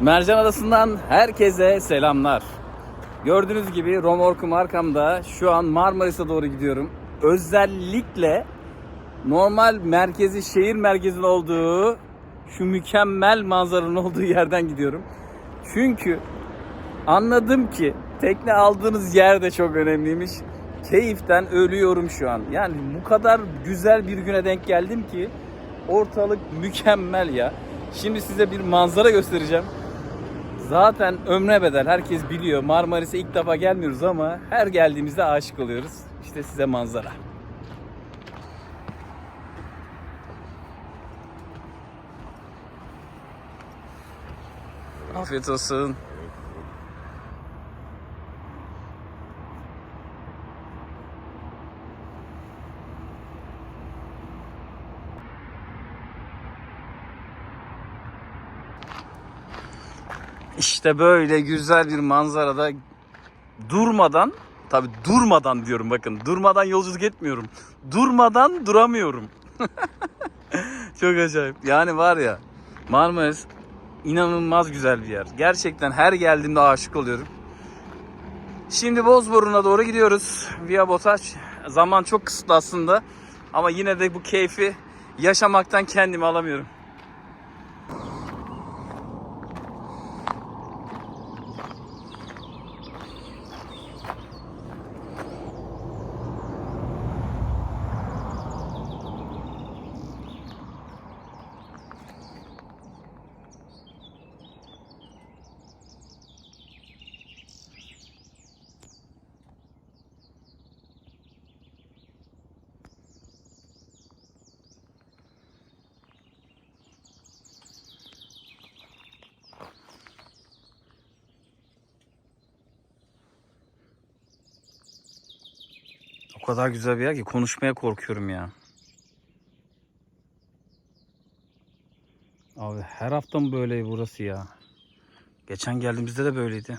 Mercan Adası'ndan herkese selamlar. Gördüğünüz gibi romorkum arkamda. Şu an Marmaris'e doğru gidiyorum. Özellikle normal merkezi, şehir merkezinin olduğu şu mükemmel manzaranın olduğu yerden gidiyorum. Çünkü anladım ki tekne aldığınız yer de çok önemliymiş. Keyiften ölüyorum şu an. Yani bu kadar güzel bir güne denk geldim ki ortalık mükemmel ya. Şimdi size bir manzara göstereceğim. Zaten ömre bedel herkes biliyor. Marmaris'e ilk defa gelmiyoruz ama her geldiğimizde aşık oluyoruz. İşte size manzara. Afiyet olsun. İşte böyle güzel bir manzarada durmadan tabi durmadan diyorum bakın durmadan yolculuk etmiyorum. Durmadan duramıyorum. Çok acayip. Yani var ya Marmaris inanılmaz güzel bir yer. Gerçekten her geldiğimde aşık oluyorum. Şimdi Bozburun'a doğru gidiyoruz. Via Botaç. Zaman çok kısıtlı aslında. Ama yine de bu keyfi yaşamaktan kendimi alamıyorum. O kadar güzel bir yer ki konuşmaya korkuyorum ya. Abi her hafta mı böyle burası ya? Geçen geldiğimizde de böyleydi.